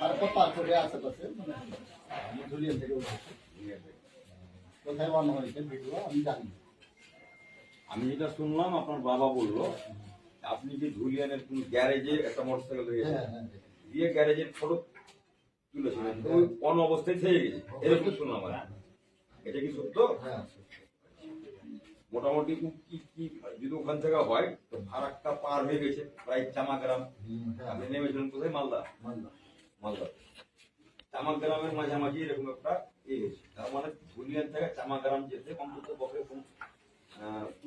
তারপর তারপরে আশেপাশে মানে আমি ধুলিয়ান থেকে উঠেছি কোথায় বানানো হয়েছে ভিডিও আমি জানি আমি যেটা শুনলাম আপনার বাবা বলল আপনি যে ধুলিয়ানের কোন গ্যারেজে একটা মোটরসাইকেল হ্যাঁ হ্যাঁ দিয়ে গ্যারেজের ফটো তুলেছিলেন কোন অবস্থায় থেকে গেছে। এরকম শুনলাম এটা কি সত্য? হ্যাঁ মোটামুটি কি কি যদি ওখান থেকে হয় তো ফারাকটা পার হয়ে গেছে প্রায় চামাগ্রাম। হ্যাঁ আপনি নেমেছিলেন কোথায়? মালদা? মানলাম। মালদা। চামাগ্রামের মাঝামাঝি এরকম একটা ইয়ে গেছে তার মানে ধুলিয়ান থেকে চামাগ্রাম যেতে অন্তত পক্ষে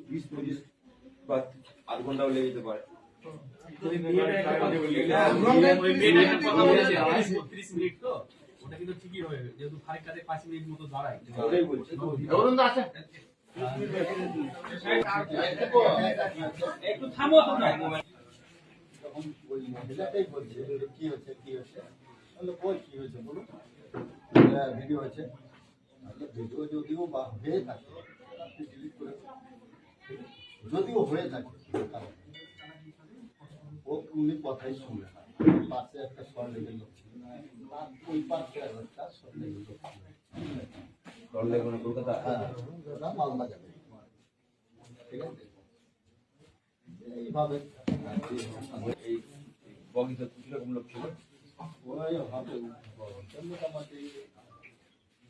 বিশ পঁচিশ বা আধ ঘন্টাও লেগে যেতে পারে। বত্রিশ মিনিট তো, ওটা কিন্তু ঠিকই হবে, যেহেতু ফারাক্কা থেকে পাঁচ মিনিট মতো দাঁড়ায়। বলছি। ভিডিও যদিও বা হয়ে থাকে, আপনি যদিও হয়ে থাকে ও উনি কথাই শুনে না। পাশে একটা স্বর লোক ছিল। ওই পাশে একটা স্বর লোক ছিল। দলে মানে কলকাতা? হ্যাঁ, ওরা মালদা যাবে। ঠিক আছে? এইভাবে। এই বগিতে কীরকম লোক ছিল? ওই হবে মোটামুটি।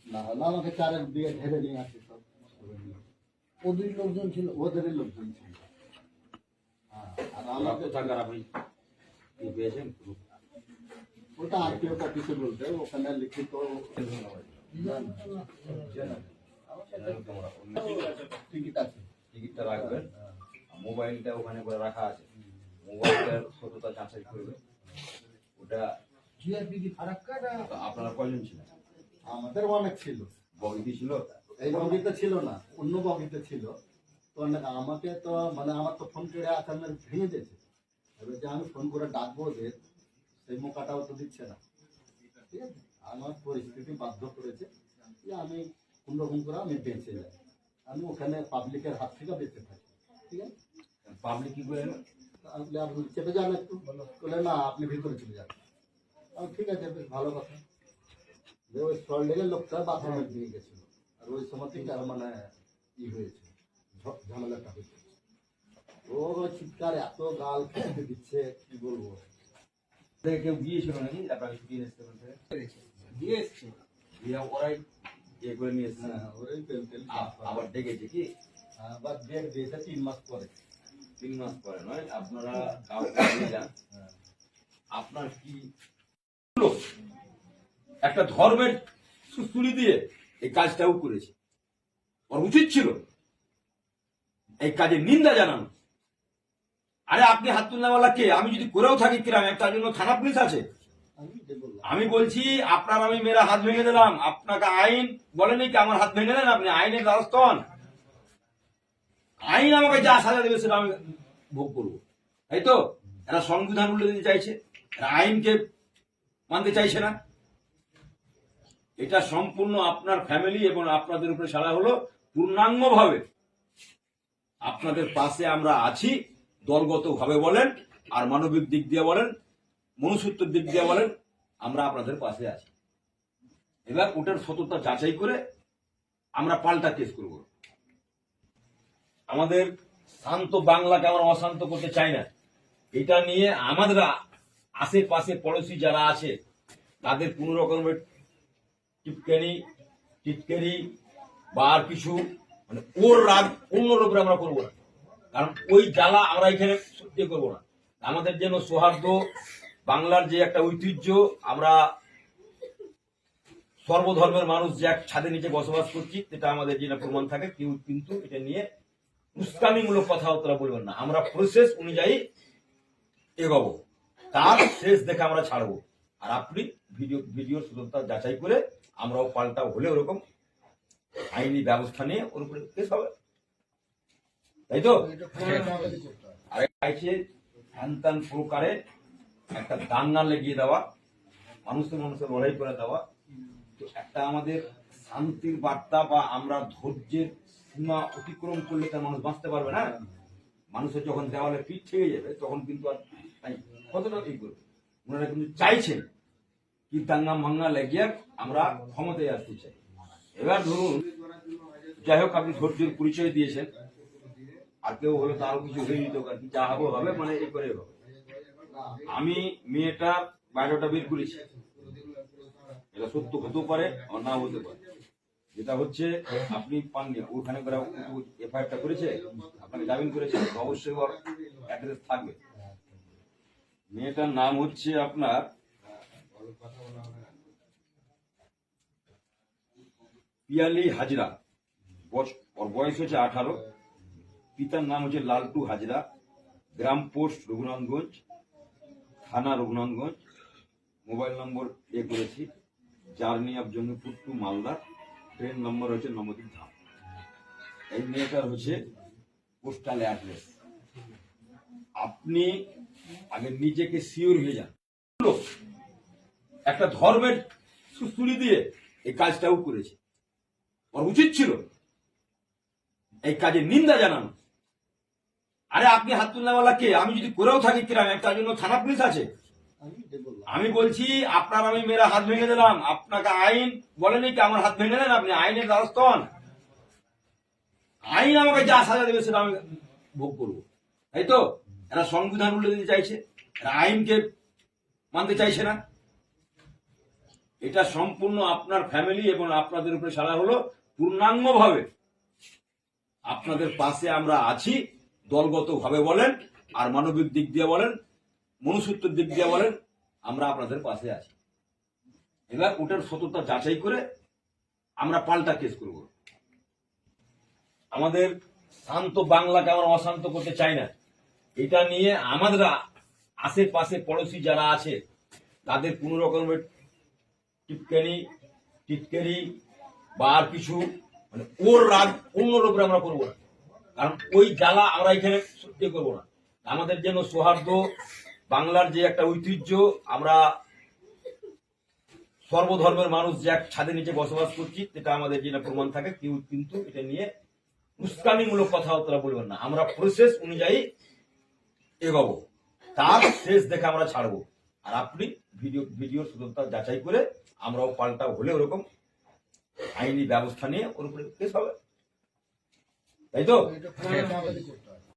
না না আমাকে চারের দিয়ে ঢেলে নিয়ে আসে সব। ওদের লোকজন ছিল ওদেরই লোকজন ছিল। হ্যাঁ, আর আমাকে আমাকে আপনি পেয়েছেন? ওটা আরটিও অফিসে বলতে ওখানে লিখিত টিকিটটা রাখবেন মোবাইলটা ওখানে করে রাখা আছে মোবাইলটার সততা যাচাই করবে ওটা আপনারা কয়জন ছিলেন আমাদের অনেক ছিল বগিতে ছিল এই বগিতে ছিল না অন্য বগিতে ছিল তো আমাকে তো মানে আমার তো ফোন কেড়ে আমার ভেঙে দিয়েছে এবার যে আমি ফোন করে ডাকবো ওদের সেই মোকাটাও তো দিচ্ছে না ঠিক আছে আমার পরিস্থিতি বাধ্য করেছে যে আমি কোন রকম করে আমি বেঁচে যাই। আমি ওখানে পাবলিকের হাত থেকে বেঁচে থাকি ঠিক আছে? পাবলিক কি করে আপনি চেপে যান একটু বলে না আপনি ভিতরে চলে যান। আমি ঠিক আছে বেশ ভালো কথা। যে ওই স্টল লেগে লোকটা বাথরুমে দিয়ে গেছিল আর ওই সময় থেকে আর মানে ই হয়েছে ঝ- ঝামেলাটা হয়েছে। ওর ওই চিৎকার এত গাল খেতে দিচ্ছে কি বলব? কেউ গিয়েছিল নাকি? আপনাকে ছুটি এসেছে দিয়ে এসছে। দিয়ে ওরাই ইয়ে করে নিয়ে এসছে হ্যাঁ ওরই আবার ডেকেছে কি? আবার ডেট দিয়েছে তিন মাস পরে। তিন মাস পরে নয় আপনারা কাউকে নিয়ে যান। হ্যাঁ। আপনার কি হলো? একটা ধর্মের সুস্তুলি দিয়ে এই কাজটাও করেছে। ওর উচিত ছিল এই কাজে নিন্দা জানানো। আরে আপনি হাত কে? আমি যদি করেও থাকি গ্রামে তার জন্য থানা পুলিশ আছে। আমি বলছি, আপনার আমি মেয়েরা হাত ভেঙে দিলাম। আপনাকে আইন বলেনি কি আমার হাত ভেঙে দেন আপনি? আইনের দ্বারস্থ হন। আইন আমাকে যা সাজা দেবে সেটা আমি ভোগ করব। তাই তো? এরা সংবিধান উল্টে দিতে চাইছে। এরা আইনকে মানতে চাইছে না। এটা সম্পূর্ণ আপনার ফ্যামিলি এবং আপনাদের উপরে সারা হলো পূর্ণাঙ্গ ভাবে আপনাদের পাশে আমরা আছি দলগত ভাবে বলেন, আর মানবিক দিক দিয়ে বলেন মনুষ্যত্বের দিক দিয়ে বলেন, আমরা আপনাদের পাশে আছি। এবার ওটার সততা যাচাই করে আমরা পাল্টা কেস করব। আমাদের শান্ত বাংলাকে আমরা অশান্ত করতে চাই না। এটা নিয়ে আমাদের আশেপাশে পড়োশি যারা আছে, তাদের কোন রকমের টিপকানি টিটকারি বা আর কিছু মানে ওর রাগ অন্যর উপরে আমরা করব না। কারণ ওই জ্বালা আমরা এখানে সহ্য করব না। আমাদের যেন সৌহার্দ্য বাংলার যে একটা ঐতিহ্য আমরা সর্বধর্মের মানুষ যে এক ছাদের নিচে বসবাস করছি এটা আমাদের যেটা প্রমাণ থাকে কেউ কিন্তু এটা নিয়ে উস্কানিমূলক কথাবার্তা বলবেন না। আমরা প্রসেস অনুযায়ী এগোবো। তার শেষ দেখে আমরা ছাড়বো। আর আপনি ভিডিও ভিডিও সুযোগতা যাচাই করে আমরাও পাল্টা হলে ওরকম আইনি ব্যবস্থা নিয়ে ওর উপরে কেস হবে। তাই তো? আর চাইছে হ্যান প্রকারে একটা দাঙ্গা লেগিয়ে দেওয়া, মানুষের মানুষের লড়াই করে দেওয়া, তো একটা আমাদের শান্তির বার্তা বা আমরা ধৈর্যের সীমা অতিক্রম করলে তার মানুষ বাঁচতে পারবে না। মানুষের যখন দেওয়ালে পিঠ থেকে যাবে, তখন কিন্তু আর কতটা এই করবে? ওনারা কিন্তু চাইছেন কি দাঙ্গা মাঙ্গা লেগিয়ে আমরা ক্ষমতায় আসতে চাই। এবার ধরুন, যাই হোক আপনি ধৈর্যের পরিচয় দিয়েছেন, আর কেউ হলে তো আরও কিছু হয়ে যেত আর কি যা হবে হবে মানে এই করে হবে। আমি মেয়েটার বায়োডাটা বের করেছি। এটা সত্য হতেও পারে, আর না হতে পারে। যেটা হচ্ছে, আপনি পাননি, ওখানে এফআইআরটা করেছে, আপনাকে জামিন করেছে অবশ্যই ওর অ্যাড্রেস থাকবে। মেয়েটার নাম হচ্ছে আপনার পিয়ালি হাজরা। ওর বয়স হচ্ছে আঠারো। পিতার নাম হচ্ছে লালটু হাজরা। গ্রাম পোস্ট রঘুনাথগঞ্জ থানা রঘুনাথগঞ্জ মোবাইল নম্বর এ করেছি। Journey of Jangipur to Malda train number হচ্ছে নবদ্বীপ ধাম। এই মেয়েটার হচ্ছে পোস্টাল অ্যাড্রেস আপনি আগে নিজেকে সিওর হয়ে যান। একটা ধর্মের সুস্তুলি দিয়ে এই কাজটাও করেছে। ওর উচিত ছিল এই কাজে নিন্দা জানানো। আরে আপনি হাতুল্লাওয়ালা কে? আমি যদি করেও থাকি কিরামে তার জন্য থানা পুলিশ আছে। আমি বলছি, আপনার আমি মেয়েরা হাত ভেঙে দিলাম। আপনাকে আইন বলেনি কি আমার হাত ভেঙে দেন আপনি? আইনের দ্বারস্থ হন। আইন আমাকে যা সাজা দেবে সেটা আমি ভোগ করব। তাই তো? এরা সংবিধান উল্টে দিতে চাইছে। এরা আইনকে মানতে চাইছে না। এটা সম্পূর্ণ আপনার ফ্যামিলি এবং আপনাদের উপরে সারা হলো পূর্ণাঙ্গ ভাবে আপনাদের পাশে আমরা আছি। দলগত ভাবে বলেন, আর মানবিক দিক দিয়ে বলেন, মনুষ্যত্বের দিক দিয়ে বলেন, আমরা আপনাদের পাশে আছি। এবার ওটার সততা যাচাই করে আমরা পাল্টা কেস করব। আমাদের শান্ত বাংলাকে আমরা অশান্ত করতে চাই না। এটা নিয়ে আমাদের আশেপাশে পড়োশি যারা আছে, তাদের কোনো রকমের টিপকানি, টিটকারি বা আর কিছু মানে ওর রাগ অন্য উপরে আমরা করব না। কারণ ওই জ্বালা আমরা এখানে সত্যি করব না। আমাদের যেন সৌহার্দ্য, বাংলার যে একটা ঐতিহ্য, আমরা সর্বধর্মের মানুষ যে এক ছাদের নিচে বসবাস করছি এটা আমাদের যেটা প্রমাণ থাকে। কেউ কিন্তু এটা নিয়ে উস্কানিমূলক কথাবার্তা বলবেন না। আমরা প্রসেস অনুযায়ী এগোবো। তার শেষ দেখে আমরা ছাড়বো। আর আপনি ভিডিও ভিডিওর সততা যাচাই করে আমরাও পাল্টা হলে ওরকম আইনি ব্যবস্থা নিয়ে ওর উপরে কেস হবে। তাই তো?